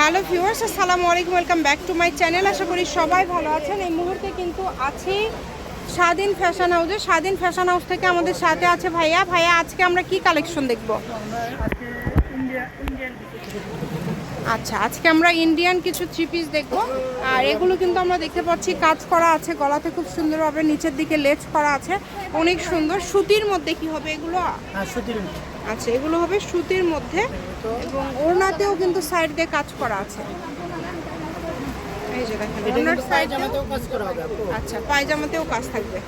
Hello viewers, আসসালামু আলাইকুম, welcome back to my channel. আশা করি সবাই ভালো আছেন। এই মুহূর্তে কিন্তু আছি স্বাধীন ফ্যাশন হাউসে। স্বাধীন ফ্যাশন হাউস থেকে আমাদের সাথে আছে ভাইয়া। ভাইয়া, আজকে আমরা কি কালেকশন দেখব? আচ্ছা আজকে আমরা ইন্ডিয়ান কিছু থ্রি পিস দেখব। আর এগুলো কিন্তু আমরা দেখতে পাচ্ছি, কাজ করা আছে, গলাতে খুব সুন্দরভাবে, নিচের দিকে লেজ করা আছে। অনেক সুন্দর। সুতির মধ্যে কি হবে এগুলো? হ্যাঁ সুতির আচ্ছা এগুলো হবে সুতির মধ্যে এবং ওড়নাতেও কিন্তু সাইড দিয়ে কাজ করা আছে। এই যে দেখেন ওড়নার কিন্তু পায়জামাতেও কাজ করা হবে আচ্ছা পায়জামাতেও কাজ থাকবে।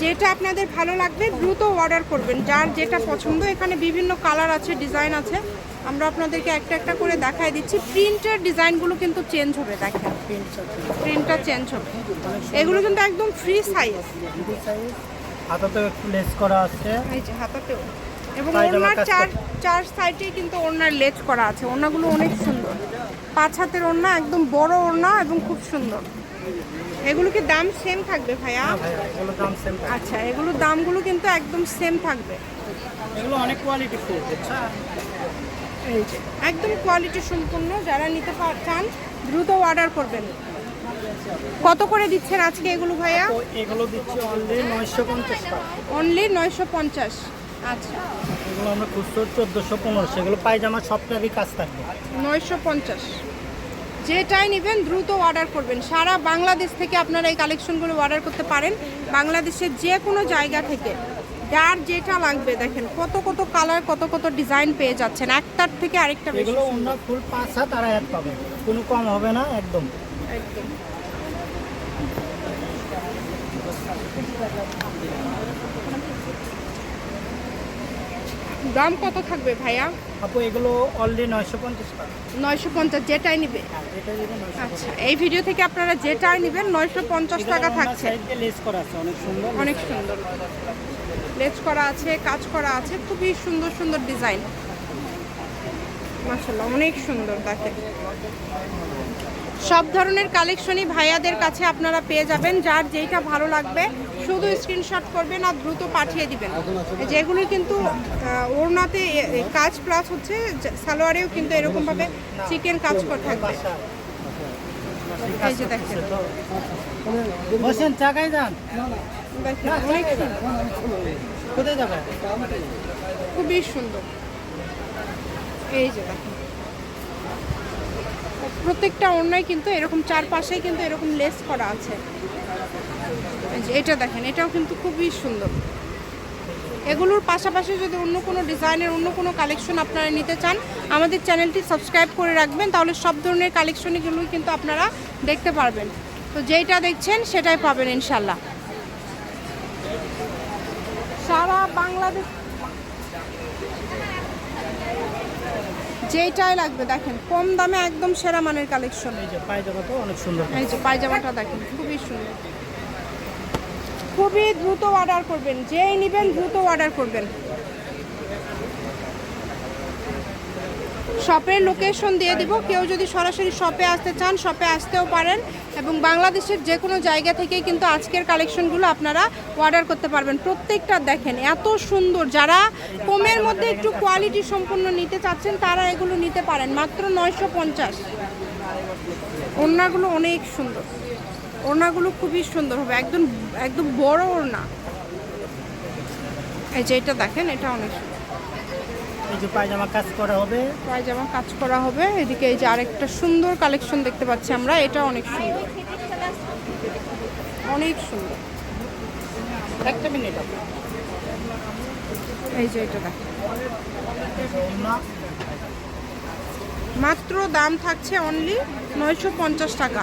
যেটা আপনাদের ভালো লাগবে দ্রুত অর্ডার করবেন। যার যেটা পছন্দ এখানে বিভিন্ন কালার আছে ডিজাইন আছে। আমরা আপনাদেরকে একটা একটা করে দেখাই দিচ্ছি। প্রিন্টের ডিজাইনগুলো কিন্তু চেঞ্জ হবে দেখেন। প্রিন্টটা চেঞ্জ হবে। এগুলো কিন্তু একদম ফ্রি সাইজ হাতাতেও একটু লেস করা আছে। এই যে হাতাতেও। এবং কাজ চার চার সাইডে কিন্তু ওড়নার লেজ করা আছে। ওড়নাগুলো অনেক সুন্দর। পাঁচ হাতের ওড়না একদম বড় ওড়না এবং খুব সুন্দর। এগুলো কি দাম সেম থাকবে ভাইয়া? হ্যাঁ সেম আচ্ছা এগুলোর দামগুলো কিন্তু একদম সেম থাকবে। এগুলো অনেক কোয়ালিটি ফুল এই যে একদম কোয়ালিটি সম্পূর্ণ। যারা নিতে চান দ্রুত অর্ডার করবেন। কত করে দিচ্ছেন আজকে এগুলো ভাইয়া? এগুলো দিচ্ছি অনলি নয়শো পঞ্চাশ অনলি নয়শো পঞ্চাশ। আচ্ছা। এগুলো আমরা খুচরো চোদ্দোশো পনেরোশো এগুলো পায়জামা সবটারই কাজ থাকবে। নয়শো পঞ্চাশ। যেটাই নেবেন দ্রুত অর্ডার করবেন। সারা বাংলাদেশ থেকে আপনারা এই কালেকশনগুলো অর্ডার করতে পারেন। বাংলাদেশের যে কোনো জায়গা থেকে যার যেটা লাগবে দেখেন কত কত কালার কত কত ডিজাইন পেয়ে যাচ্ছেন। একটার থেকে আরেকটা এগুলো অন্য ফুল পাঁচ হাত আর হাত পাবে কোনো কম হবে না একদম। একদম। দাম কত থাকবে ভাইয়া? আপু এগুলো অনলি নয়শো পঞ্চাশ টাকা। নয়শো পঞ্চাশ যেটাই নিবে। নয়শো আচ্ছা এই ভিডিও থেকে আপনারা যেটাই নেবেন নয়শো পঞ্চাশ টাকা থাকছে। সাইডে লেস করা আছে অনেক সুন্দর। অনেক সুন্দর। লেজ করা আছে কাজ করা আছে খুবই সুন্দর সুন্দর ডিজাইন মাশাল্লাহ অনেক সুন্দর দেখেন সব ধরনের কালেকশনই ভাইয়াদের কাছে আপনারা পেয়ে যাবেন যার যেটা ভালো লাগবে। শুধু স্ক্রিনশট করবেন আর দ্রুত পাঠিয়ে দিবেন। যেগুলি কিন্তু ওড়নাতে কাজ প্লাস হচ্ছে সালোয়ারেও কিন্তু এরকমভাবে চিকেন কাজ করে থাকবে। বসেন চাকাই যান। কোথায় খুবই সুন্দর। এই যে দেখেন। প্রত্যেকটা ওড়নায় কিন্তু এরকম চারপাশে কিন্তু এরকম লেস করা আছে। এটা দেখেন এটাও কিন্তু খুবই সুন্দর। এগুলোর পাশাপাশি যদি অন্য কোনো ডিজাইনের অন্য কোনো কালেকশন আপনারা নিতে চান আমাদের চ্যানেলটি সাবস্ক্রাইব করে রাখবেন তাহলে সব ধরনের কালেকশনগুলোই কিন্তু আপনারা দেখতে পারবেন। তো যেইটা দেখছেন সেটাই পাবেন ইনশাল্লাহ। সারা বাংলাদেশ যেইটাই লাগবে দেখেন কম দামে একদম সেরা মানের কালেকশন। এই যে পায়জামাটাও অনেক সুন্দর। এই যে পায়জামাটা দেখেন খুবই সুন্দর। খুবই দ্রুত অর্ডার করবেন, যেই নেবেন দ্রুত অর্ডার করবেন। শপের লোকেশন দিয়ে দিব, কেউ যদি সরাসরি শপে আসতে চান শপে আসতেও পারেন এবং বাংলাদেশের যে কোনো জায়গা থেকে কিন্তু আজকের কালেকশনগুলো আপনারা অর্ডার করতে পারবেন। প্রত্যেকটা দেখেন, এত সুন্দর। যারা কমের মধ্যে একটু কোয়ালিটি সম্পূর্ণ নিতে চাচ্ছেন, তারা এগুলো নিতে পারেন। মাত্র নয়শো পঞ্চাশ। ওড়নাগুলো অনেক সুন্দর। ওড়নাগুলো খুবই সুন্দর হবে। একদম একদম বড় ওড়না। এই যে এটা দেখেন এটা অনেক সুন্দর। এই যে পায়জামা কাজ করা হবে। পায়জামা কাজ করা হবে। এদিকে এই যে আরেকটা সুন্দর কালেকশন দেখতে পাচ্ছি আমরা এটা অনেক সুন্দর। অনেক সুন্দর। একটা মিনিট এই যে এটা দেখেন। মাত্র দাম থাকছে অনলি নয়শো পঞ্চাশ টাকা।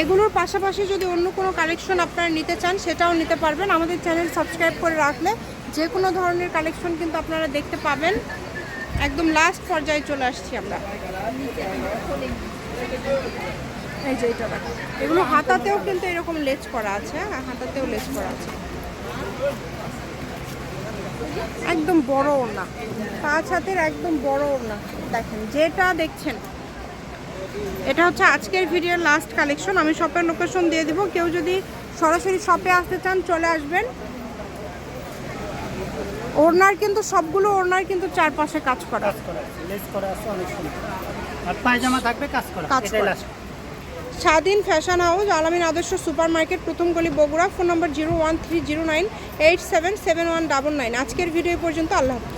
এগুলোর পাশাপাশি যদি অন্য কোনো কালেকশন আপনারা নিতে চান, সেটাও নিতে পারবেন। আমাদের চ্যানেল সাবস্ক্রাইব করে রাখলে যে কোনো ধরনের কালেকশন কিন্তু আপনারা দেখতে পাবেন। একদম লাস্ট পর্যায়ে চলে আসছি আমরা। এই যে এগুলো হাতাতেও কিন্তু এরকম লেজ করা আছে হ্যাঁ হাতাতেও লেজ করা আছে। একদম বড় ওড়না। পাঁচ হাতের একদম বড় ওড়না। দেখেন, যেটা দেখছেন এটা হচ্ছে আজকের ভিডিওর লাস্ট কালেকশন আমি শপের লোকেশন দিয়ে দিব। কেউ যদি সরাসরি শপে আসতে চান চলে আসবেন। ওড়নার কিন্তু সবগুলো ওড়নার কিন্তু চারপাশে কাজ করা। স্বাধীন ফ্যাশন হাউস আলামিন আদর্শ সুপার মার্কেট প্রথম গলি Bogura. Phone number zero one three zero nine eight seven seven one double nine আজকের ভিডিও পর্যন্ত। আল্লাহ হাফিজ।